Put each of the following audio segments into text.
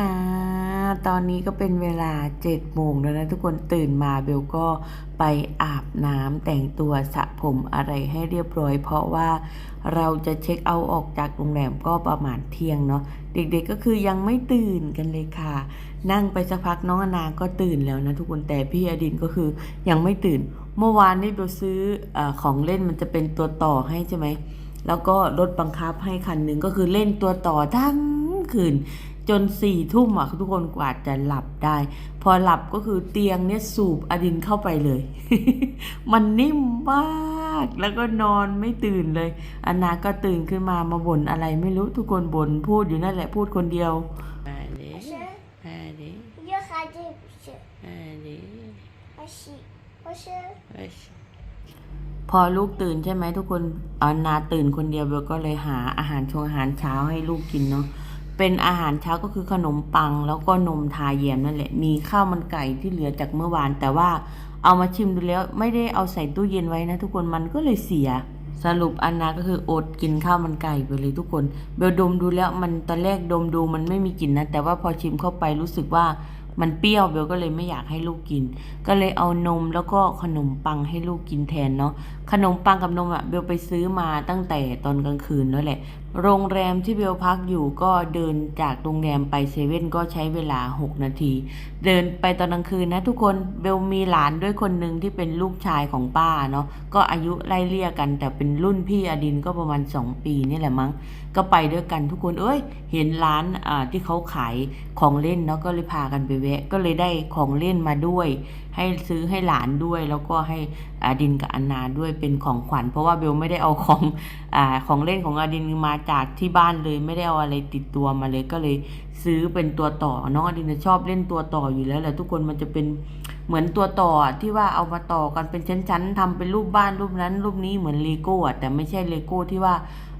ค่ะ ตอนนี้ก็เป็นเวลา7โมงแล้วนะทุกคนตื่นมาเบลก็ไปอาบน้ำแต่งตัวสระผมอะไรให้เรียบร้อย เพราะว่าเราจะเช็คเอาออกจากโรงแรมก็ประมาณเที่ยงเนาะเด็กๆก็คือยังไม่ตื่นกันเลยค่ะ นั่งไปสักพักน้องอนาก็ตื่นแล้วนะทุกคนแต่พี่อดินก็คือยังไม่ตื่น เมื่อวานนี่เบลซื้อเออของเล่นมันจะเป็นตัวต่อให้ใช่ไหมแล้วก็รถบังคับให้คันหนึ่งก็คือเล่นตัวต่อทั้งคืน จนสี่ทุ่มอะทุกคนกว่าจะหลับได้ พอหลับก็คือเตียงเนี่ยสูบอดินเข้าไปเลย มันนิ่มมากแล้วก็นอนไม่ตื่นเลย อนาก็ตื่นขึ้นมามาบ่นอะไรไม่รู้ทุกคนบ่นพูดอยู่นั่นแหละพูดคนเดียวมาอพอลูกตื่นใช่ไหมทุกคนอนาตื่นคนเดียวเบลก็เลยหาอาหารชงอาหารเช้าให้ลูกกินเนาะ เป็นอาหารเช้าก็คือขนมปัง แล้วก็นมทาเยียมนั่นแหละ มีข้าวมันไก่ที่เหลือจากเมื่อวาน แต่ว่าเอามาชิมดูแล้วไม่ได้เอาใส่ตู้เย็นไว้นะทุกคนมันก็เลยเสีย สรุปอันนาก็คืออดกินข้าวมันไก่ไปเลยทุกคนเบลดมดูแล้วมันตอนแรกดมดูมันไม่มีกลิ่นนะ แต่ว่าพอชิมเข้าไปรู้สึกว่ามันเปรี้ยวเบลก็เลยไม่อยากให้ลูกกิน ก็เลยเอานมแล้วก็ขนมปังให้ลูกกินแทนเนาะขนมปังกับนมอะ่ะเบลไปซื้อมาตั้งแต่ตอนกลางคืนนั่นแหละ โรงแรมที่เบลพักอยู่ก็เดินจากโรงแรมไปเซเว่นก็ใช้เวลา 6 นาที เดินไปตอนกลางคืนนะทุกคนเบลมีหลานด้วยคนหนึ่งที่เป็นลูกชายของป้าเนาะก็อายุไล่เลี่ยกัน แต่เป็นรุ่นพี่อดินก็ประมาณ 2 ปีนี่แหละมั้ง ก็ไปด้วยกันทุกคนเอ้ย เห็นร้านอ่าที่เขาขายของเล่นเนาะก็เลยพากันไปแวะ ก็เลยได้ของเล่นมาด้วย ให้ซื้อให้หลานด้วย แล้วก็ให้อาดินกับอันนาด้วยเป็นของขวัญ เพราะว่าเบลไม่ได้เอาของอ่าของเล่นของอาดินมาจากที่บ้านเลย ไม่ได้เอาอะไรติดตัวมาเลยก็เลยซื้อเป็นตัวต่อน้องอาดินชอบเล่นตัวต่ออยู่แล้วแหละทุกคนมันจะเป็นเหมือนตัวต่อที่ว่าเอามาต่อกันเป็นชั้นๆทำเป็นรูปบ้านรูปนั้นรูปนี้เหมือนเลโก้แต่ไม่ใช่เลโก้ที่ว่า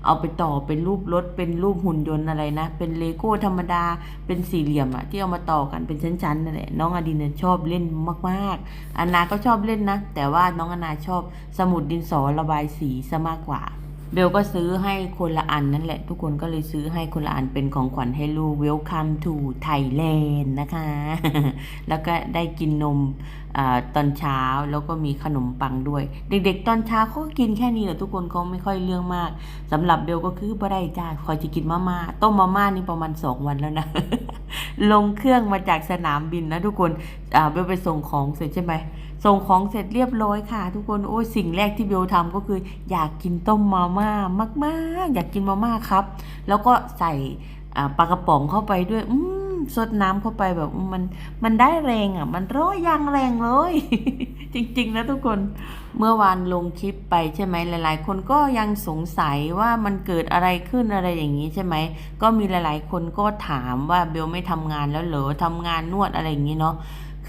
เอาไปต่อเป็นรูปรถเป็นรูปหุ่นยนต์อะไรนะ เป็นเลโก้ธรรมดาเป็นสี่เหลี่ยมอะที่เอามาต่อกันเป็นชั้นๆนั่นแหละน้องอดินเนยชอบเล่นมากๆอันนาก็ชอบเล่นนะ แต่ว่าน้องอนาชอบสมุดดินสอระบายสีซะมากกว่า เบลก็ซื้อให้คนละอันนั่นแหละ ทุกคนก็เลยซื้อให้คนละอันเป็นของขวัญให้ลูก Welcome to Thailand นะคะ แล้วก็ได้กินนมอาตอนเช้าแล้วก็มีขนมปังด้วย เด็กๆ ตอนเช้าเขาก็กินแค่นี้แหละทุกคนเขาไม่ค่อยเรื่องมากสำหรับเบลก็คือบ่ได้จ้าคอยจะกินมาม่าต้มมาม่านี่ประมาณ2วันแล้วนะ ลงเครื่องมาจากสนามบินนะทุกคนอ่าเบลไปส่งของเสร็จใช่ไหม ส่งของเสร็จเรียบร้อยค่ะ ทุกคนโอ้ยสิ่งแรกที่เบลทำก็คือ อยากกินต้มมาม่ามากๆ อยากกินมาม่าครับ แล้วก็ใส่ปลากระป๋องเข้าไปด้วย อืมสดน้ำเข้าไปแบบมันมันได้แรงอะ มันร้อยยางแรงเลย จริงๆนะทุกคนเมื่อวานลงคลิปไปใช่ไหมหลาย ๆ คนก็ยังสงสัยว่ามันเกิดอะไรขึ้นอะไรอย่างนี้ใช่ไหมก็มีหลาย ๆ คนก็ถามว่าเบลไม่ทำงานแล้วเหรอทำงานนวดอะไรอย่างนี้เนาะ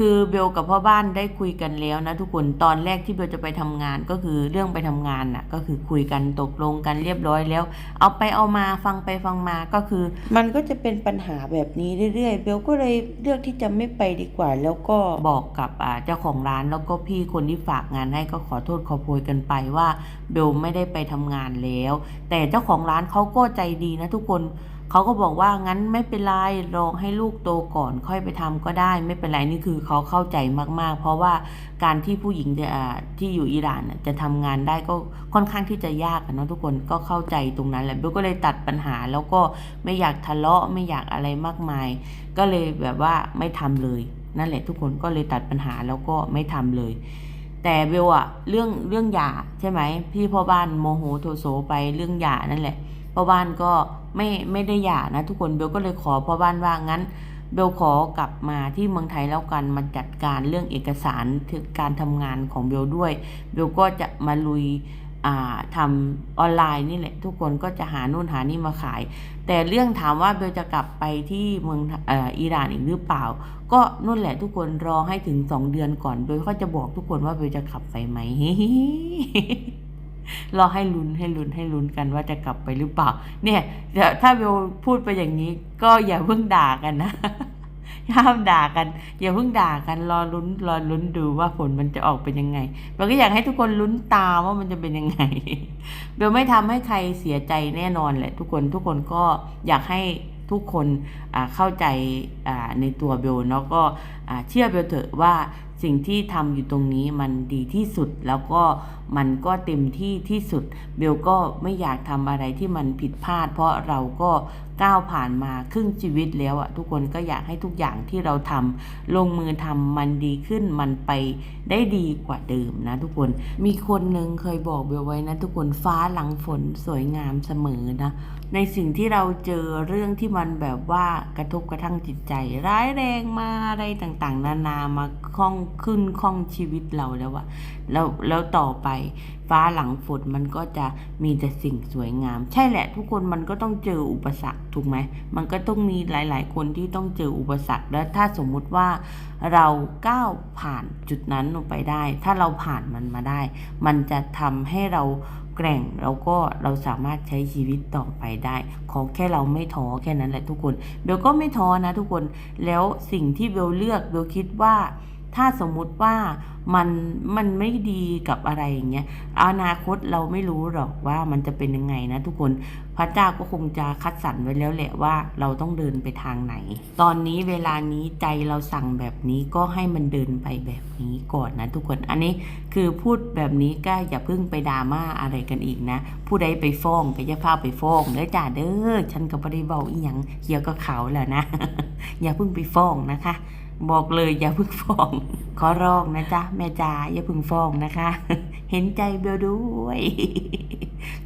คือเบลกับพ่อบ้านได้คุยกันแล้วนะทุกคนตอนแรกที่เบลจะไปทำงานก็คือเรื่องไปทำงานน่ะก็คือคุยกันตกลงกันเรียบร้อยแล้ว เอาไปเอามาฟังไปฟังมาก็คือ มันก็จะเป็นปัญหาแบบนี้เรื่อยๆเบลก็เลยเลือกที่จะไม่ไปดีกว่า แล้วก็บอกกับอ่าเจ้าของร้านแล้วก็พี่คนที่ฝากงานให้ก็ขอโทษขอโพยกันไปว่าเบลไม่ได้ไปทำงานแล้ว แต่เจ้าของร้านเขาก็ใจดีนะทุกคน เขาก็บอกว่างั้นไม่เป็นไรรองให้ลูกโตก่อนค่อยไปทำก็ได้ ไม่เป็นไรนี่คือเขาเข้าใจมากๆ เพราะว่าการที่ผู้หญิงจะที่อยู่อิหร่านน่ะจะทำงานได้ก็ค่อนข้างที่จะยากนะทุกคนก็เข้าใจตรงนั้นแหละเบลก็เลยตัดปัญหาแล้วก็ไม่อยากทะเลาะไม่อยากอะไรมากมาย ก็เลยแบบว่าไม่ทำเลย นั่นแหละทุกคนก็เลยตัดปัญหาแล้วก็ไม่ทำเลยแต่เบลอะเรื่องเรื่องหย่าใช่ไหมพี่พ่อบ้านโมโหโทโสไปเรื่องหย่านั่นแหละ พ่อบ้านก็ไม่ไม่ได้หย่านะทุกคนเบลก็เลยขอพ่อบ้านว่างั้นเบลขอกลับมาที่เมืองไทยแล้วกันมาจัดการเรื่องเอกสารถึงการทำงานของเบลด้วยเบลก็จะมาลุยอ่าทำออนไลน์นี่แหละทุกคนก็จะหานู่นหานี่มาขาย แต่เรื่องถามว่าเบลจะกลับไปที่เมืองอ่ออิหร่านอีกหรือเปล่า ก็นู่นแหละทุกคนรอให้ถึงสองเดือนก่อนเบลก็จะบอกทุกคนว่าเบลจะกลับไปไหม รอให้ลุ้นให้ลุ้นให้ลุ้นกันว่าจะกลับไปหรือเปล่า เนี่ยถ้าเบลพูดไปอย่างนี้ ก็อย่าเพิ่งด่ากันนะห้ามด่ากัน อย่าเพิ่งด่ากันรอลุ้นรอลุ้นดูว่าผลมันจะออกเป็นยังไงเบลก็อยากให้ทุกคนลุ้นตามว่ามันจะเป็นยังไงเบลไม่ทำให้ใครเสียใจแน่นอนแหละทุกคนทุกคนก็อยากให้ทุกคนเข้าใจในตัวเบลเนาะก็เชื่อเบลเถอะว่า สิ่งที่ทำอยู่ตรงนี้มันดีที่สุดแล้วก็มันก็เต็มที่ที่สุด เบลก็ไม่อยากทำอะไรที่มันผิดพลาด เพราะเราก็ก้าวผ่านมาครึ่งชีวิตแล้วอะทุกคนก็อยากให้ทุกอย่างที่เราทำลงมือทำมันดีขึ้นมันไปได้ดีกว่าเดิมนะทุกคนมีคนหนึ่งเคยบอกเบลไว้นะทุกคนฟ้าหลังฝนสวยงามเสมอนะในสิ่งที่เราเจอเรื่องที่มันแบบว่ากระทบกระทั่งจิตใจ ร้ายแรงมาอะไรต่างๆ นานามาคล้องขึ้นคล้องชีวิตเราแล้วอะแล้วแล้วต่อไปฟ้าหลังฝนมันก็จะมีแต่สิ่งสวยงาม ใช่แหละทุกคนมันก็ต้องเจออุปสรรคถูกไหมมันก็ต้องมีหลาย ๆ คนที่ต้องเจออุปสรรค แล้วถ้าสมมุติว่าเราก้าวผ่านจุดนั้นลงไปได้ ถ้าเราผ่านมันมาได้ มันจะทำให้เราแกร่งแล้วก็เราสามารถใช้ชีวิตต่อไปได้ ขอแค่เราไม่ท้อแค่นั้นแหละทุกคนเบลก็ไม่ท้อนะทุกคนแล้วสิ่งที่เบลเลือกเบลคิดว่า ถ้าสมมุติว่ามันมันไม่ดีกับอะไรอย่างเงี้ยอนาคตเราไม่รู้หรอกว่ามันจะเป็นยังไงนะทุกคนพระเจ้าก็คงจะคัดสรรไว้แล้วแหละว่าเราต้องเดินไปทางไหน ตอนนี้เวลานี้ใจเราสั่งแบบนี้ก็ให้มันเดินไปแบบนี้ก่อนนะทุกคนอันนี้คือพูดแบบนี้ก็อย่าเพิ่งไปดราม่าอะไรกันอีกนะ ผู้ใดไปฟ้องก็อย่าพาไปฟ้องเด้อจ้าเด้อฉันก็บ่ได้เบาอีหยังเกี่ยวกับเขาแหละนะ อย่าเพิ่งไปฟ้องนะคะ บอกเลยอย่าพิ่งฟ้อง ขอร้องนะจ๊ะแม่จ๋าอย่าพิ่งฟ้องนะคะ เห็นใจเบลด้วย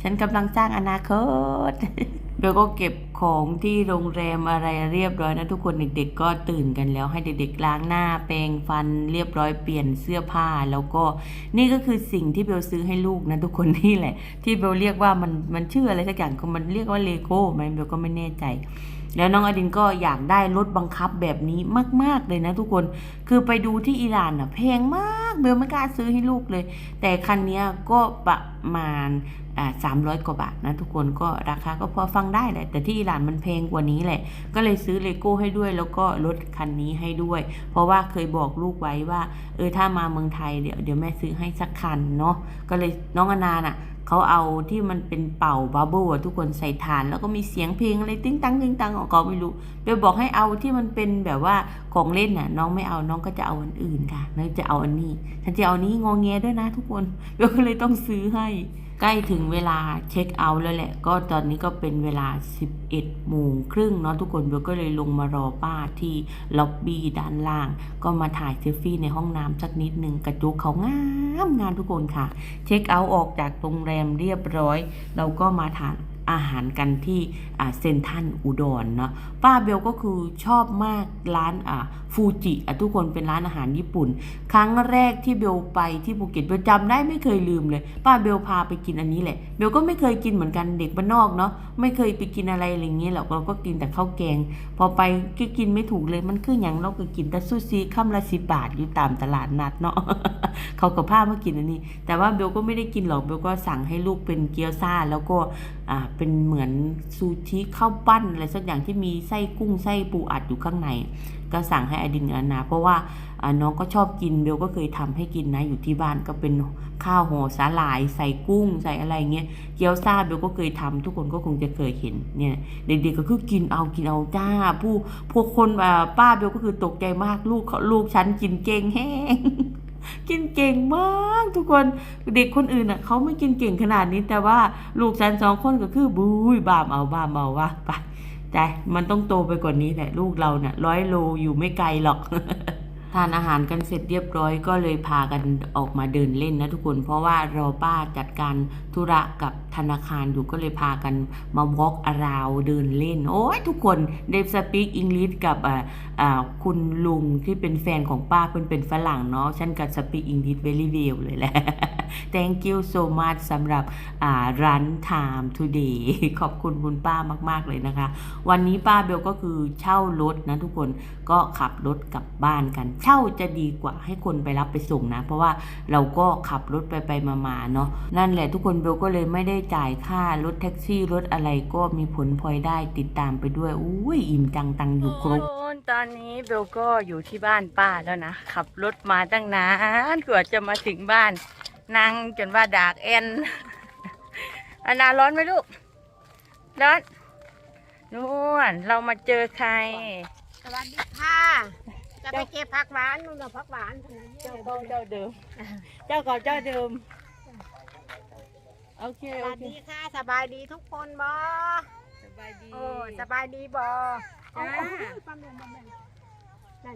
ฉันกำลังสร้างอนาคตเบลก็เก็บของที่โรงแรมอะไรเรียบร้อยนะทุกคนเด็กๆก็ตื่นกันแล้วให้เด็กๆล้างหน้าแปรงฟันเรียบร้อยเปลี่ยนเสื้อผ้าแล้วก็นี่ก็คือสิ่งที่เบลซื้อให้ลูกนะทุกคนนี่แหละ ที่เบลเรียกว่ามันมันชื่ออะไรสักอย่างก็มันเรียกว่าเลโก้ไหมเบลก็ไม่แน่ใจแล้วน้องอดินก็อยากได้รถบังคับแบบนี้มาก ๆเลยนะทุกคน คือไปดูที่อิหร่านอะแพงมากเบลไม่กล้าซื้อให้ลูกเลย แต่คันนี้ก็ประมาณสามร้อยกว่าบาทนะทุกคนก็ราคาก็พอฟังได้แหละ แต่ที่อิหร่านมันแพงกว่านี้แหละ ก็เลยซื้อเลโก้ให้ด้วย แล้วก็รถคันนี้ให้ด้วย เพราะว่าเคยบอกลูกไว้ว่า เออถ้ามาเมืองไทยเดี๋ยวเดี๋ยวแม่ซื้อให้สักคันเนาะก็เลยน้องอนาน่ะ เขาเอาที่มันเป็นเป่าบับเบิ้ลทุกคนใส่ฐาน แล้วก็มีเสียงเพลงอะไรติ้งตังติ้งตังของเขาไม่รู้เบลบอกให้เอาที่มันเป็นแบบว่าของเล่นน่ะ น้องไม่เอาน้องก็จะเอาอันอื่นค่ะน้องจะเอาอันนี้ฉันจะเอานี้งองแงด้วยนะทุกคนเบลก็เลยต้องซื้อให้ ใกล้ถึงเวลาเช็คเอาท์แล้วแหละ ก็ตอนนี้ก็เป็นเวลา 11โมงครึ่งเนาะทุกคนเบลก็เลยลงมารอป้าที่ล็อบบี้ด้านล่าง ก็มาถ่ายเซลฟี่ในห้องน้ำสักนิดหนึ่งกระจุกเขางามงานทุกคนค่ะ เช็คเอาท์ออกจากโรงแรมเรียบร้อย เราก็มาทาน อาหารกันที่เซนทันอุดรเนาะป้าเบลก็คือชอบมากร้านฟูจิทุกคนเป็นร้านอาหารญี่ปุ่น ครั้งแรกที่เบลไปที่ภูเก็ตเบลจำได้ไม่เคยลืมเลย ป้าเบลพาไปกินอันนี้แหละเบลก็ไม่เคยกินเหมือนกันเด็กบ้านนอกเนาะไม่เคยไปกินอะไรอะไรเงี้ยหรอกเราก็กินแต่ข้าวแกง พอไปก็กินไม่ถูกเลยมันคืออย่างเราก็กินแต่ซูชิคำละสิบบาทอยู่ตามตลาดนัดเนาะเขาก็พามากินอันนี้ แต่ว่าเบลก็ไม่ได้กินหรอกเบลก็สั่งให้ลูกเป็นเกี๊ยวซ่าแล้วก็อ่าเป็นเหมือนซูชิข้าวปั้นอะไรสักอย่างที่มีไส้กุ้งไส้ปูอัดอยู่ข้างใน ก็สั่งให้อดินอนา เพราะว่าอ่าน้องก็ชอบกินเบลก็เคยทำให้กินนะอยู่ที่บ้านก็เป็นข้าวห่อสาหร่าย ใส่กุ้งใส่อะไรเงี้ยเกี๊ยวซาเบลก็เคยทำทุกคนก็คงจะเคยเห็นเนี่ยเด็กๆก็คือกินเอากินเอาจ้า ผู้พวกคนป้าเบลก็คือตกใจมากลูกเขาลูกฉันกินเก่งแห้ง กินเก่งมากทุกคนเด็กคนอื่นอะเขาไม่กินเก่งขนาดนี้แต่ว่าลูกฉันสองคนก็คือบุ้ยบามเอาบามเอาว่าไปแต่มันต้องโตไปกว่านี้แหละลูกเราเนี่ยร้อยโลอยู่ไม่ไกลหรอก ทานอาหารกันเสร็จเรียบร้อยก็เลยพากันออกมาเดินเล่นนะทุกคน เพราะว่ารอป้าจัดการธุระกับธนาคารอยู่ก็เลยพากันมาวอล์กอาราวเดินเล่น โอ้ยทุกคนเดฟสปีกอังกฤษกับอ่าคุณลุงที่เป็นแฟนของป้าเพิ่นเป็นฝรั่งเนาะฉันกับสปีกอังกฤษเวลี่เวลเลยแหละ thank you so much สำหรับร้าน time today ขอบคุณคุณป้ามาก ๆ เลยนะคะ วันนี้ป้าเบลก็คือเช่ารถนะทุกคนก็ขับรถกลับบ้านกัน เช่าจะดีกว่าให้คนไปรับไปส่งนะ เพราะว่าเราก็ขับรถไปไปมาๆเนาะนั่นแหละทุกคนเบลก็เลยไม่ได้จ่ายค่ารถแท็กซี่รถอะไรก็มีผลพลอยได้ติดตามไปด้วยอุ้ยอิ่มจังตังอยู่ครบตอนนี้เบลก็อยู่ที่บ้านป้าแล้วนะ ขับรถมาตั้งนานกว่าจะมาถึงบ้าน นั่งจนว่าดากแอนอันนาร้อนไหมลูก ร้อนนู่นเรามาเจอใคร สวัสดีค่ะ จะไปเก็บผักหวานนู่นน่ะผักหวานเจ้าเก่าเจ้าเดิม เจ้าเก่าเจ้าเดิม โอเคสโอวัสเคดีค่ะ สบายดีทุกคนบ่สบายดี โอ้ สบายดีบ่จ้า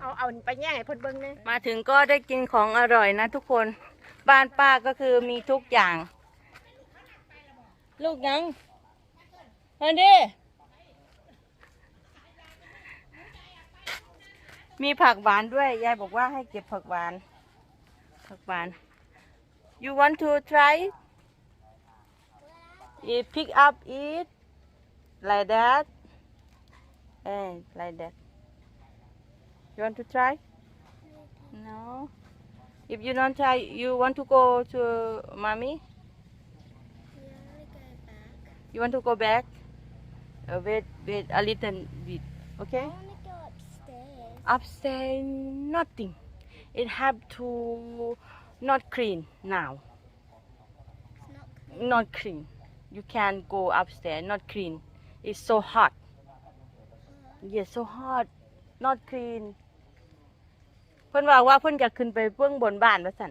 เอาเอาไปแย่งให้เพิ่นเบิ่งเลยมาถึงก็ได้กินของอร่อยนะทุกคน บ้านป้าก็คือมีทุกอย่าง ลูกยังอันนี้มีผักหวานด้วย ยายบอกว่าให้เก็บผักหวาน ผักหวาน you want to try you pick up it like that eh like that you want to try no if you don't try you want to go to mommy? You want to go back? Uh, wait wait a little bit okay? I want to go upstairs. upstairs nothing. It have to not clean now. It's not clean. not clean. You can't go upstairs not clean. It's so hot. Yes so hot. Not clean. เพิ่นว่าว่าเพิ่นจะขึ้นไปเบื้องบนบ้านว่าสั่น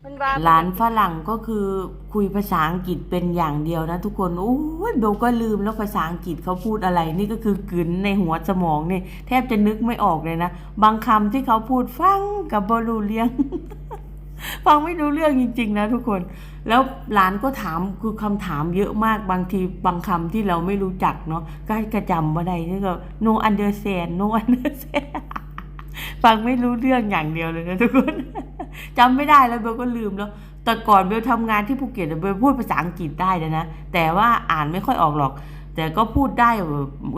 เพิ่นว่าหลานฝรั่งก็คือคุยภาษาอังกฤษเป็นอย่างเดียวนะทุกคนโอ้ยเบลก็ลืมแล้วภาษาอังกฤษเขาพูดอะไรนี่ก็คือกลืนในหัวสมองนี่แทบจะนึกไม่ออกเลยนะ บางคำที่เขาพูดฟังกับบรูเลียง ฟังไม่รู้เรื่องจริง ๆ นะทุกคน แล้วหลานก็ถามคือคำถามเยอะมากบางทีบางคำที่เราไม่รู้จักเนาะก็กระจำว่าใดนี่ก็ no understand no understand ฟังไม่รู้เรื่องอย่างเดียวเลยนะทุกคนจำไม่ได้แล้วเบลก็ลืมแล้วแต่ก่อนเบลทำงานที่ภูเก็ตเบลพูดภาษาอังกฤษได้เลยนะแต่ว่าอ่านไม่ค่อยออกหรอก แต่ก็พูดได้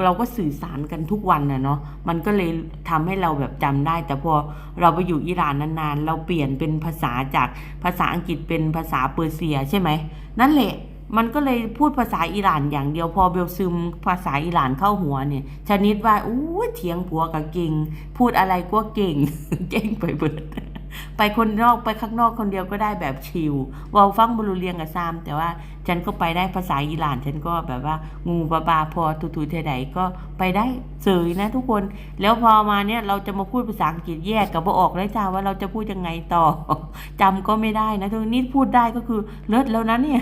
เราก็สื่อสารกันทุกวันนะเนาะมันก็เลยทำให้เราแบบจำได้ แต่พอเราไปอยู่อิหร่านนานๆ เราเปลี่ยนเป็นภาษาจากภาษาอังกฤษเป็นภาษาเปอร์เซียใช่ไหมนั่นแหละ มันก็เลยพูดภาษาอิหร่านอย่างเดียวพอเบลซึมภาษาอิหร่านเข้าหัวเนี่ยชนิดว่าอู้เถียงผัวกับเก่ง พูดอะไรก็เก่ง เก่งไปเบิด ไปคนนอกไปข้างนอกคนเดียวก็ได้แบบชิลเวาฟังบรูเรียงกับซาม แต่ว่าฉันก็ไปได้ภาษาอิหร่าน ฉันก็แบบว่างูปลาปลาพอตุตุเทไดก็ไปได้เสยนะทุกคน แล้วพอมาเนี่ยเราจะมาพูดภาษาอังกฤษแยกกับบ่ออกเลยจ้าว่าเราจะพูดยังไงต่อจำก็ไม่ได้นะทุกนี่พูดได้ก็คือเลิศแล้วนะเนี่ย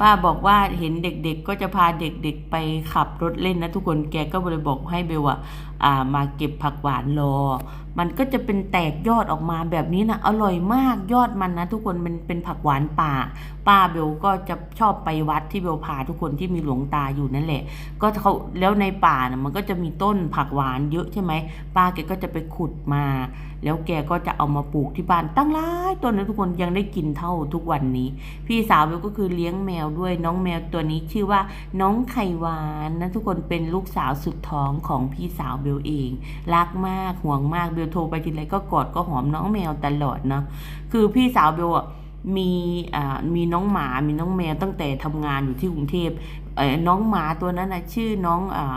ป้าบอกว่าเห็นเด็กๆ ก็จะพาเด็กๆไปขับรถเล่นนะทุกคนแกก็เลยบอกให้เบลอะอ่ามาเก็บผักหวานรอ มันก็จะเป็นแตกยอดออกมาแบบนี้นะอร่อยมากยอดมันนะทุกคนมันเป็นผักหวานป่า ป้าเบลก็จะชอบไปวัดที่เบลพาทุกคนที่มีหลวงตาอยู่นั่นแหละ ก็เขาแล้วในป่านะมันก็จะมีต้นผักหวานเยอะใช่ไหมป้าแกก็จะไปขุดมา แล้วแกก็จะเอามาปลูกที่บ้านตั้งหลายต้นนะทุกคนยังได้กินเท่าทุกวันนี้ พี่สาวเบลก็คือเลี้ยงแมวด้วยน้องแมวตัวนี้ชื่อว่าน้องไข่หวานนะทุกคนเป็นลูกสาวสุดท้องของพี่สาวเบลเอง รักมากห่วงมากเบลโทรไปทีไรก็กอดก็หอมน้องแมวตลอดเนาะคือพี่สาวเบลอะมีอ่ามีน้องหมา มีน้องแมวตั้งแต่ทำงานอยู่ที่กรุงเทพเอ่อน้องหมาตัวนั้นนะชื่อน้องอ่า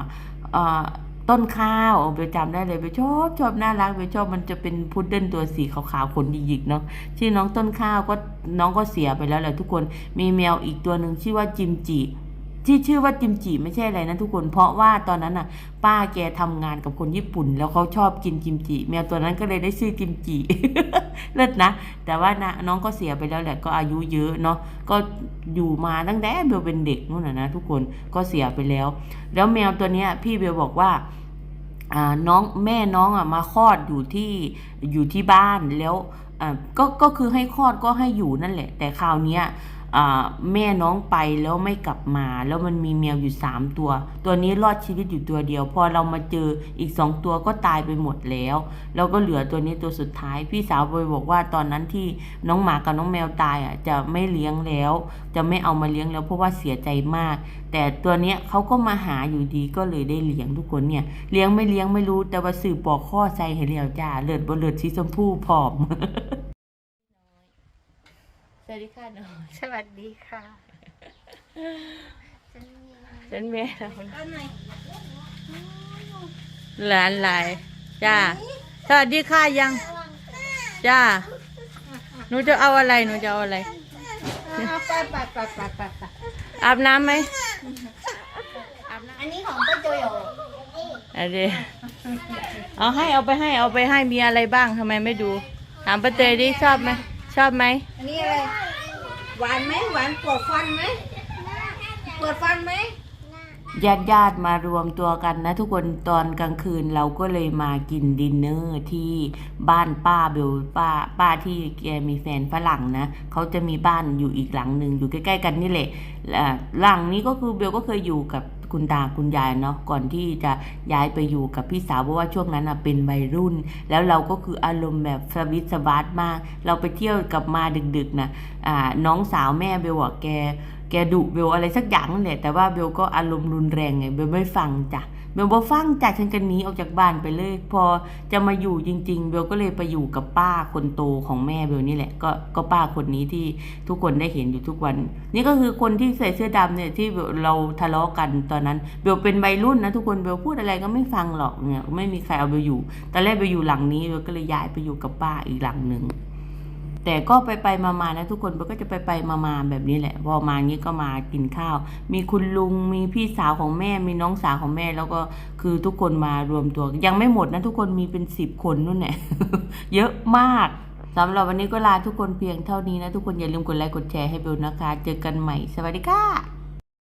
อ่า ต้นข้าวเบลจำได้เลยเบลชอบชอบน่ารักเบลชอบมันจะเป็นพุดเดิ้ลตัวสีขาวๆขนหยิกๆเนาะชื่อน้องต้นข้าวก็น้องก็เสียไปแล้วแหละทุกคนมีแมวอีกตัวหนึ่งชื่อว่าจิมจิ ที่ชื่อว่าจิมจิไม่ใช่อะไรนะทุกคนเพราะว่าตอนนั้นน่ะ ป้าแกทำงานกับคนญี่ปุ่น แล้วเขาชอบกินจิมจิแมวตัวนั้นก็เลยได้ชื่อจิมจิเลิศนะ แต่ว่านะน้องก็เสียไปแล้วแหละก็อายุเยอะเนาะก็อยู่มาตั้งแต่เบลเป็นเด็กนู่นนะนะทุกคนก็เสียไปแล้ว แล้วแมวตัวเนี้ย พี่เบลบอกว่าอ่าน้องแม่น้องอะมาคลอดอยู่ที่อยู่ที่บ้านแล้วอ่าก็ก็คือให้คลอดก็ให้อยู่นั่นแหละ แต่คราวเนี้ย แม่น้องไปแล้วไม่กลับมา แล้วมันมีแมวอยู่สามตัว ตัวนี้รอดชีวิตอยู่ตัวเดียว พอเรามาเจออีกสองตัวก็ตายไปหมดแล้วแล้วก็เหลือตัวนี้ตัวสุดท้าย พี่สาวไปบอกว่าตอนนั้นที่น้องหมากับน้องแมวตายอะจะไม่เลี้ยงแล้ว จะไม่เอามาเลี้ยงแล้วเพราะว่าเสียใจมาก แต่ตัวเนี้ยเขาก็มาหาอยู่ดีก็เลยได้เลี้ยงทุกคนเนี่ยเลี้ยงไม่เลี้ยงไม่รู้แต่ว่าสื่อปอกข้อใจให้แล้วจ้าเลิศบ่เลิศสีชมพูผอม สวัสดีค่ะน้องสวัสดีค่ะ ฉันแม่หลานหลายจ้า สวัสดีค่ะยัง จ้า หนูจะเอาอะไรหนูจะเอาอะไร ไปไปไปไปไปไปอาบน้ำไหมของป้าโจโยอันนี้เอาให้เอาไปให้เอาไปให้มีอะไรบ้างทำไมไม่ดู ถามป้าเตยดิชอบไหม ชอบไหม อันนี้อะไร หวานไหมหวานปวดฟันไหมปวดฟันไหมญาติญาติๆมารวมตัวกันนะ ทุกคนตอนกลางคืนเราก็เลยมากินดินเนอร์ที่บ้านป้าเบลป้าป้าที่แกมีแฟนฝรั่งนะเขาจะมีบ้านอยู่อีกหลังหนึ่งอยู่ใกล้ ๆ กันนี่แหละอ่าหลังนี้ก็คือเบลก็เคยอยู่กับ คุณตาคุณยายเนาะก่อนที่จะย้ายไปอยู่กับพี่สาวเพราะว่าช่วงนั้นอะเป็นวัยรุ่น แล้วเราก็คืออารมณ์แบบสวิตสวาร์ทมาก เราไปเที่ยวกลับมาดึกๆนะอ่าน้องสาวแม่เบลอะแกแกดุเบลอะไรสักอย่างนั่นแหละแต่ว่าเบลก็อารมณ์รุนแรงไงเบลไม่ฟังจ้ะ เบลบ่ฟังจ้ะฉันก็หนีออกจากบ้านไปเลย พอจะมาอยู่จริง ๆ เบลก็เลยไปอยู่กับป้าคนโตของแม่เบลนี่แหละ ก็ก็ป้าคนนี้ที่ทุกคนได้เห็นอยู่ทุกวัน นี่ก็คือคนที่ใส่เสื้อดำเนี่ยที่เบลเราทะเลาะกันตอนนั้น เบลเป็นวัยรุ่นนะทุกคนเบลพูดอะไรก็ไม่ฟังหรอกเนี่ยไม่มีใครเอาเบลอยู่ตอนแรกเบลอยู่หลังนี้เบลก็เลยย้ายไปอยู่กับป้าอีกหลังหนึ่ง แต่ก็ไปไปมามานะทุกคนมันก็จะไปไปมามาแบบนี้แหละพอมางี้ก็มากินข้าว มีคุณลุงมีพี่สาวของแม่ มีน้องสาวของแม่ แล้วก็คือทุกคนมารวมตัวยังไม่หมดนะทุกคนมีเป็นสิบคนนู่นแหละเยอะมากสำหรับวันนี้ก็ลาทุกคนเพียงเท่านี้นะ ทุกคนอย่าลืมกดไลค์กดแชร์ให้เบลนะคะ เจอกันใหม่สวัสดีค่ะ